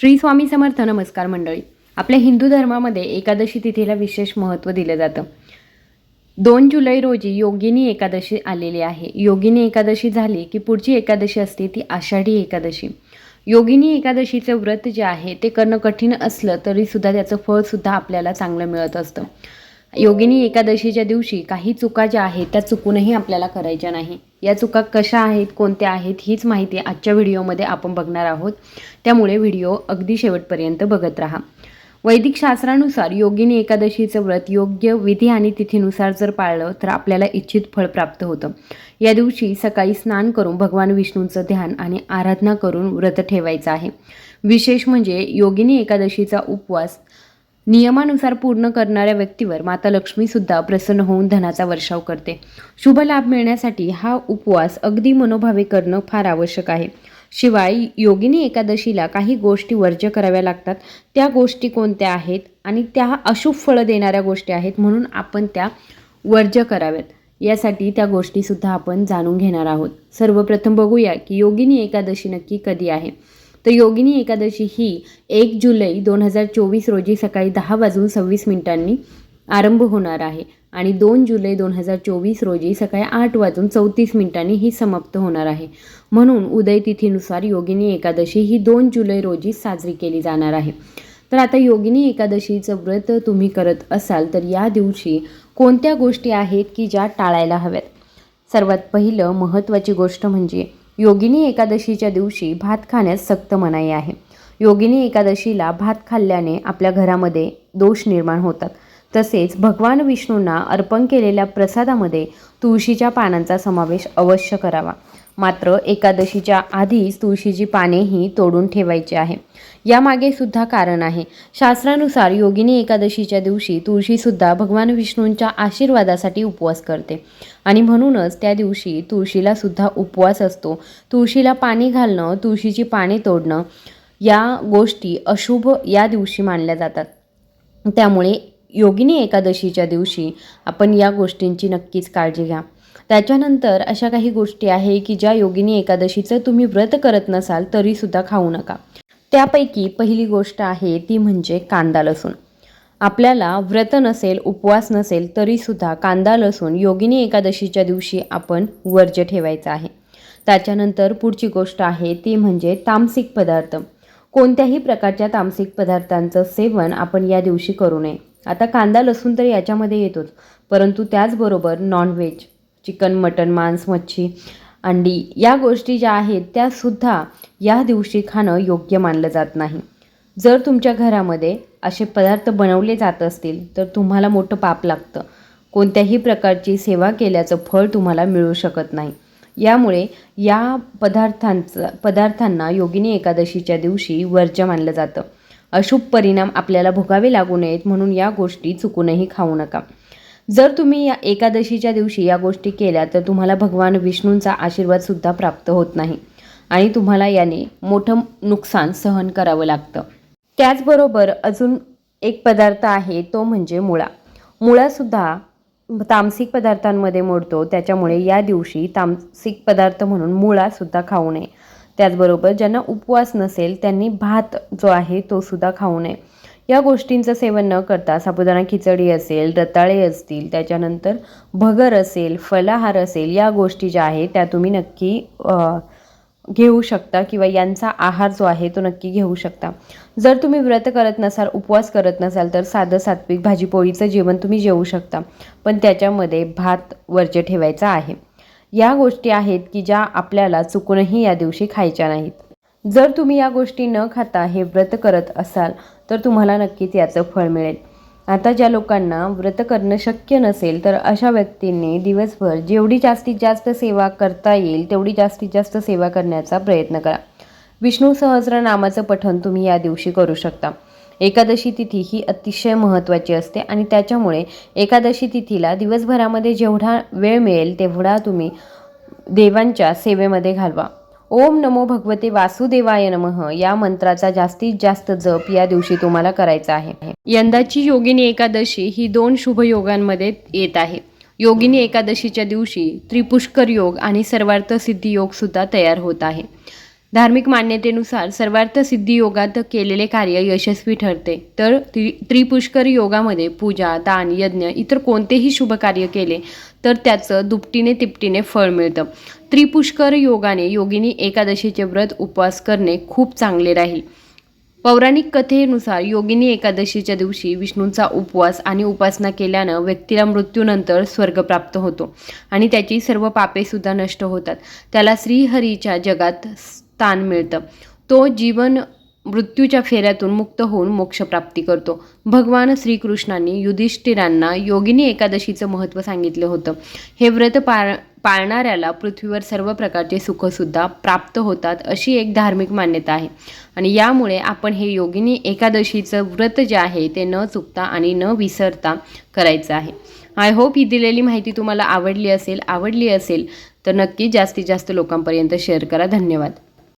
श्री स्वामी समर्थ नमस्कार मंडळी. आपल्या हिंदू धर्मामध्ये एकादशी तिथीला विशेष महत्त्व दिलं जातं. दोन जुलै रोजी योगिनी एकादशी आलेली आहे. योगिनी एकादशी झाली की पुढची एकादशी असते ती आषाढी एकादशी. योगिनी एकादशीचं व्रत जे आहे ते करणं कठीण असलं तरीसुद्धा त्याचं फळसुद्धा आपल्याला चांगलं मिळत असतं. योगिनी एकादशीच्या दिवशी काही चुका ज्या आहेत त्या चुकूनही आपल्याला करायच्या नाही. या चुका कशा आहेत कोणत्या आहेत हीच माहिती आजच्या व्हिडिओमध्ये आपण बघणार आहोत. त्यामुळे व्हिडिओ अगदी शेवटपर्यंत बघत राहा. वैदिक शास्त्रानुसार योगिनी एकादशीचं व्रत योग्य विधी आणि तिथीनुसार जर पाळलं तर आपल्याला इच्छित फळ प्राप्त होतं. या दिवशी सकाळी स्नान करून भगवान विष्णूंचं ध्यान आणि आराधना करून व्रत ठेवायचं आहे. विशेष म्हणजे योगिनी एकादशीचा उपवास नियमानुसार पूर्ण करणाऱ्या व्यक्तीवर माता लक्ष्मीसुद्धा प्रसन्न होऊन धनाचा वर्षाव करते. शुभ लाभ मिळण्यासाठी हा उपवास अगदी मनोभावे करणं फार आवश्यक आहे. शिवाय योगिनी एकादशीला काही गोष्टी वर्ज्य कराव्या लागतात. त्या गोष्टी कोणत्या आहेत आणि त्या अशुभ फळं देणाऱ्या गोष्टी आहेत म्हणून आपण त्या वर्ज्य कराव्यात. यासाठी त्या गोष्टीसुद्धा आपण जाणून घेणार आहोत. सर्वप्रथम बघूया की योगिनी एकादशी नक्की कधी आहे? तर योगिनी एकादशी ही एक जुलै दोन हजार चोवीस रोजी सकाळी दहा वाजून सव्वीस मिनिटांनी आरंभ होणार आहे. आणि दोन जुलै दोन हजार चोवीस रोजी सकाळी आठ वाजून चौतीस मिनिटांनी ही समाप्त होणार आहे. म्हणून उदय तिथीनुसार योगिनी एकादशी ही दोन जुलै रोजी साजरी केली जाणार आहे. तर आता योगिनी एकादशीचं व्रत तुम्ही करत असाल तर या दिवशी कोणत्या गोष्टी आहेत की ज्या टाळायला हव्यात? सर्वात पहिलं महत्त्वाची गोष्ट म्हणजे योगिनी एकादशीच्या दिवशी भात खाण्यास सक्त मनाई आहे. योगिनी एकादशीला भात खाल्ल्याने आपल्या घरामध्ये दोष निर्माण होतात. तसेच भगवान विष्णूंना अर्पण केलेल्या प्रसादामध्ये तुळशीच्या पानांचा समावेश अवश्य करावा. मात्र एकादशीच्या आधीच तुळशीची पानेही तोडून ठेवायची आहे. यामागे सुद्धा कारण आहे. शास्त्रानुसार योगिनी एकादशीच्या दिवशी तुळशीसुद्धा भगवान विष्णूंच्या आशीर्वादासाठी उपवास करते. आणि म्हणूनच त्या दिवशी तुळशीला सुद्धा उपवास असतो. तुळशीला पाणी घालणं तुळशीची पाने तोडणं या गोष्टी अशुभ या दिवशी मानल्या जातात. त्यामुळे योगिनी एकादशीच्या दिवशी आपण या गोष्टींची नक्कीच काळजी घ्या. त्याच्यानंतर अशा काही गोष्टी आहे की ज्या योगिनी एकादशीचं तुम्ही व्रत करत नसाल तरीसुद्धा खाऊ नका. त्यापैकी पहिली गोष्ट आहे ती म्हणजे कांदा लसूण. आपल्याला व्रत नसेल उपवास नसेल तरीसुद्धा कांदा लसूण योगिनी एकादशीच्या दिवशी आपण वर्ज्य ठेवायचं आहे. त्याच्यानंतर पुढची गोष्ट आहे ती म्हणजे तामसिक पदार्थ. कोणत्याही प्रकारच्या तामसिक पदार्थांचं सेवन आपण या दिवशी करू नये. आता कांदा लसूण तर याच्यामध्ये येतोच परंतु त्याचबरोबर नॉनव्हेज चिकन मटन मांस मच्छी अंडी या गोष्टी ज्या आहेत त्यासुद्धा या दिवशी खाणं योग्य मानलं जात नाही. जर तुमच्या घरामध्ये असे पदार्थ बनवले जात असतील तर तुम्हाला मोठं पाप लागतं. कोणत्याही प्रकारची सेवा केल्याचं फळ तुम्हाला मिळू शकत नाही. यामुळे या पदार्थांचं पदार्थांना योगिनी एकादशीच्या दिवशी वर्ज्य मानलं जातं. अशुभ परिणाम आपल्याला भोगावे लागू नयेत म्हणून या गोष्टी चुकूनही खाऊ नका. जर तुम्ही या एकादशीच्या दिवशी या गोष्टी केल्या तर तुम्हाला भगवान विष्णूंचा आशीर्वादसुद्धा प्राप्त होत नाही आणि तुम्हाला याने मोठं नुकसान सहन करावं लागतं. त्याचबरोबर अजून एक पदार्थ आहे तो म्हणजे मुळा. मुळासुद्धा तामसिक पदार्थांमध्ये मोडतो त्याच्यामुळे या दिवशी तामसिक पदार्थ म्हणून मुळासुद्धा खाऊ नये. त्याचबरोबर ज्यांना उपवास नसेल त्यांनी भात जो आहे तो सुद्धा खाऊ नये. या गोष्टींचं सेवन न करता साबुदाणा खिचडी असेल रताळे असतील त्याच्यानंतर भगर असेल फलाहार असेल या गोष्टी ज्या आहेत त्या तुम्ही नक्की घेऊ शकता किंवा यांचा आहार जो आहे तो नक्की घेऊ शकता. जर तुम्ही व्रत करत नसाल उपवास करत नसाल तर साधं सात्विक भाजीपोळीचं जेवण तुम्ही जेवू शकता. पण त्याच्यामध्ये भात वरचे ठेवायचा आहे. या गोष्टी आहेत की ज्या आपल्याला चुकूनही या दिवशी खायच्या नाहीत. जर तुम्ही या गोष्टी न खाता हे व्रत करत असाल तर तुम्हाला नक्कीच याचं फळ मिळेल. आता ज्या लोकांना व्रत करणं शक्य नसेल तर अशा व्यक्तींनी दिवसभर जेवढी जास्तीत जास्त सेवा करता येईल तेवढी जास्तीत जास्त सेवा करण्याचा प्रयत्न करा. विष्णू सहस्रनामाचं पठण तुम्ही या दिवशी करू शकता. एकादशी तिथी ही अतिशय महत्त्वाची असते आणि त्याच्यामुळे एकादशी तिथीला दिवसभरामध्ये जेवढा वेळ मिळेल तेवढा तुम्ही देवांच्या सेवेमध्ये घालवा. ओम नमो भगवते वासुदेवाय नमः. या मंत्राचा जास्तीत जास्त जप या दिवशी तुम्हाला करायचा आहे. यंदाची योगिनी एकादशी ही दोन शुभ योगांमध्ये येत आहे. योगिनी एकादशीच्या दिवशी त्रिपुष्कर योग आणि सर्वार्थ सिद्धी योग सुद्धा तयार होत आहे. धार्मिक मान्यतेनुसार सर्वार्थ सिद्धी योगात केलेले कार्य यशस्वी ठरते. तर त्रि त्रिपुष्कर योगामध्ये पूजा दान यज्ञ इतर कोणतेही शुभ कार्य केले तर त्याचं दुपटीने तिपटीने फळ मिळतं. त्रिपुष्कर योगाने योगिनी एकादशीचे व्रत उपवास करणे खूप चांगले राहील. पौराणिक कथेनुसार योगिनी एकादशीच्या दिवशी विष्णूंचा उपवास आणि उपासना केल्यानं व्यक्तीला मृत्यूनंतर स्वर्ग प्राप्त होतो आणि त्याची सर्व पापेसुद्धा नष्ट होतात. त्याला श्रीहरीच्या जगात स्थान मिळतं. तो जीवन मृत्यूच्या फेऱ्यातून मुक्त होऊन मोक्षप्राप्ती करतो. भगवान श्रीकृष्णांनी युधिष्ठिरांना योगिनी एकादशीचं महत्त्व सांगितलं होतं. हे व्रत पाळ पाळणाऱ्याला पृथ्वीवर सर्व प्रकारचे सुखसुद्धा प्राप्त होतात अशी एक धार्मिक मान्यता आहे. आणि यामुळे आपण हे योगिनी एकादशीचं व्रत जे आहे ते न चुकता आणि न विसरता करायचं आहे. आय होप ही दिलेली माहिती तुम्हाला आवडली असेल आवडली असेल तर नक्की जास्तीत जास्त लोकांपर्यंत शेअर करा. धन्यवाद.